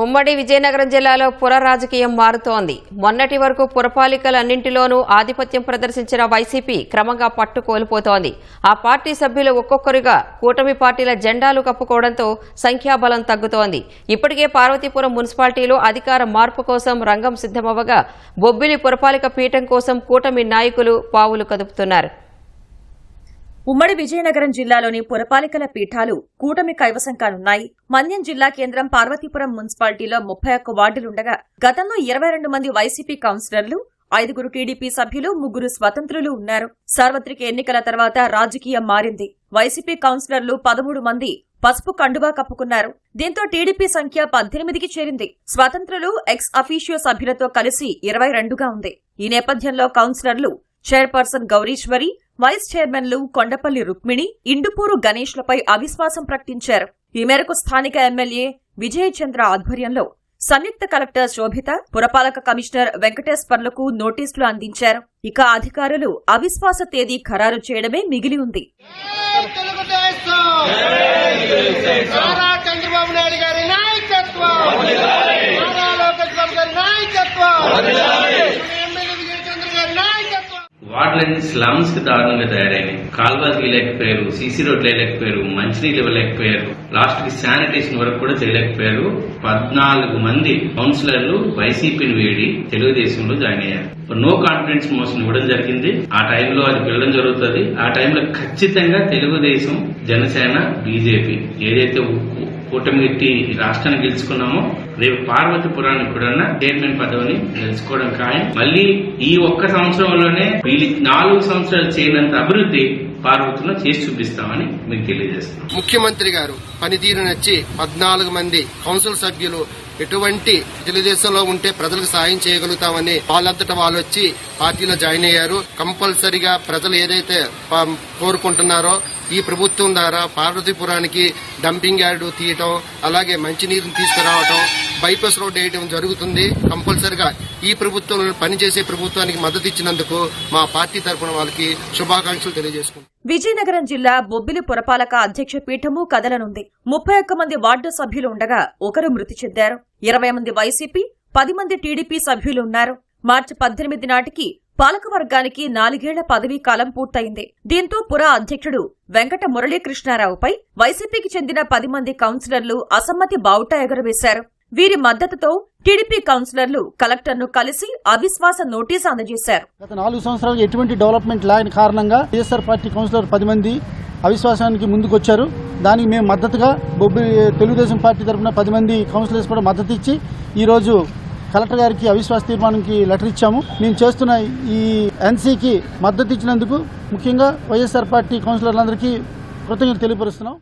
ఉమ్మడి విజయనగరం జిల్లాలో పుర రాజకీయం మారుతోంది. మొన్నటి వరకు పురపాలికలన్నింటిలోనూ ఆధిపత్యం ప్రదర్శించిన వైసీపీ క్రమంగా పట్టు కోల్పోతోంది ఆ పార్టీ సభ్యులు ఒక్కొక్కరుగా కూటమి పార్టీల జెండాలు కప్పుకోవడంతో సంఖ్యాబలం తగ్గుతోంది. ఇప్పటికే పార్వతీపురం మున్సిపాలిటీలో అధికార మార్పు కోసం రంగం సిద్ధమవ్వగా బొబ్బిలి పురపాలిక పీఠం కోసం కూటమి నాయకులు పావులు కదుపుతున్నారు. ఉమ్మడి విజయనగరం జిల్లాలోని పురపాలికల పీఠాలు కూటమి కైవసం కానున్నాయి మన్యం జిల్లా కేంద్రం పార్వతీపురం మున్సిపాలిటీలో ముప్పై ఒక్క వార్డులుండగా గతంలో ఇరవై రెండు మంది వైసీపీ కౌన్సిలర్లు ఐదుగురు టీడీపీ సభ్యులు ముగ్గురు స్వతంత్రులు ఉన్నారు. సార్వత్రిక ఎన్నికల తర్వాత రాజకీయం మారింది. వైసీపీ కౌన్సిలర్లు పదమూడు మంది పసుపు కండువా కప్పుకున్నారు. దీంతో టీడీపీ సంఖ్య పద్దెనిమిదికి చేరింది. స్వతంత్రులు ఎక్స్ అఫీషియో సభ్యులతో కలిసి ఇరవై రెండుగా ఉంది. ఈ నేపథ్యంలో కౌన్సిలర్లు చైర్పర్సన్ గౌరీశ్వరి వైస్ చైర్మన్లు కొండపల్లి రుక్మిణి ఇండుపూరు గణేష్లపై అవిశ్వాసం ప్రకటించారు. ఈ మేరకు స్థానిక ఎమ్మెల్యే విజయచంద్ర ఆధ్వర్యంలో సంయుక్త కలెక్టర్ శోభిత పురపాలక కమిషనర్ వెంకటేశ్వర్లకు నోటీసులు అందించారు. ఇక అధికారులు అవిశ్వాస తేదీ ఖరారు చేయడమే మిగిలి ఉంది. చంద్రబాబు నాయుడు గారి నాయకత్వం నారా లోకేష్ బాబు గారి నాయకత్వం ఎమ్మెల్యే విజయచంద్ర గారి నాయకత్వం వార్డులన్నీ స్లమ్స్కి దారుణంగా తయారైనాయి కాల్వాలు లేకపోయారు సీసీ రోడ్లు వేయలేకపోయారు మంచినీళ్ళు ఇవ్వలేకపోయారు. లాస్ట్కి శానిటేషన్ వరకు కూడా చేయలేకపోయారు. పద్నాలుగు మంది కౌన్సిలర్లు వైసీపీని వేడి తెలుగుదేశంలో జాయిన్ అయ్యారు. నో కాన్ఫిడెన్స్ మోషన్ ఇవ్వడం జరిగింది. ఆ టైంలో అది వెళ్ళడం జరుగుతుంది. ఆ టైంలో ఖచ్చితంగా తెలుగుదేశం జనసేన బీజేపీ ఏదైతే కూటమి ఎట్టి రాష్ట్రాన్ని గెలుచుకున్నామో. రేపు పార్వతీపురానికి కూడా చైర్మన్ పదవిని గెలుచుకోవడం ఖాయం. మళ్ళీ ఈ ఒక్క సంవత్సరంలోనే వీళ్ళు నాలుగు సంవత్సరాలు చేయనంత అభివృద్ధి పార్వతిలో చేసి చూపిస్తామని మీకు తెలియజేస్తాం ముఖ్యమంత్రి గారు పనితీరు నచ్చి పద్నాలుగు మంది కౌన్సిల్ సభ్యులు ఎటువంటి తెలుగుదేశంలో ఉంటే ప్రజలకు సాయం చేయగలుగుతామని వాళ్ళంతటా వాళ్ళు వచ్చి పార్టీలో జాయిన్ అయ్యారు. కంపల్సరిగా ప్రజలు ఏదైతే కోరుకుంటున్నారో ఈ ప్రభుత్వం ద్వారా పార్వతీపురానికి డంపింగ్ యార్డు తీయటం అలాగే మంచినీరుని తీసుకురావటం బైపాస్ రోడ్ వేయడం జరుగుతుంది. కంపల్సరిగా ఈ ప్రభుత్వంలో పనిచేసే ప్రభుత్వానికి మద్దతు ఇచ్చినందుకు మా పార్టీ తరఫున వాళ్ళకి శుభాకాంక్షలు తెలియజేసుకుంటున్నాం. విజయనగరం జిల్లా బొబ్బిలి పురపాలక అధ్యక్ష పీఠము కదలనుంది. ముప్పై ఒక్క మంది వార్డు సభ్యులు ఉండగా ఒకరు మృతి చెందారు. ఇరవై మంది వైసీపీ పది మంది టీడీపీ సభ్యులు ఉన్నారు. మార్చి పద్దెనిమిది నాటికి పాలక వర్గానికి నాలుగేళ్ళ పదవీ కాలం పూర్తయింది. దీంతో పుర అధ్యక్షుడు వెంకట మురళీకృష్ణారావుపై వైసీపీకి చెందిన పది మంది కౌన్సిలర్లు అసమ్మతి బావుట ఎగురవేశారు. వీరి మద్దతుతో టీడీపీ కౌన్సిలర్లు కలెక్టర్ను కలిసి అవిశ్వాస నోటీసు అందజేశారు. గత నాలుగు సంవత్సరాలుగా ఎటువంటి డెవలప్మెంట్ లేని కారణంగా వైఎస్ఆర్ పార్టీ కౌన్సిలర్ పది మంది అవిశ్వాసానికి ముందుకొచ్చారు. దానికి మేము మద్దతుగా బొబ్బి తెలుగుదేశం పార్టీ తరఫున పది మంది కౌన్సిలర్స్ కూడా మద్దతు ఇచ్చి ఈరోజు కలెక్టర్ గారికి అవిశ్వాస తీర్మానంకి లెటర్ ఇచ్చాము. మేము చేస్తున్న ఈ ఎన్సీకి మద్దతు ఇచ్చినందుకు ముఖ్యంగా వైఎస్ఆర్ పార్టీ కౌన్సిలర్లందరికీ కృతజ్ఞతలు తెలియపరుస్తున్నాం.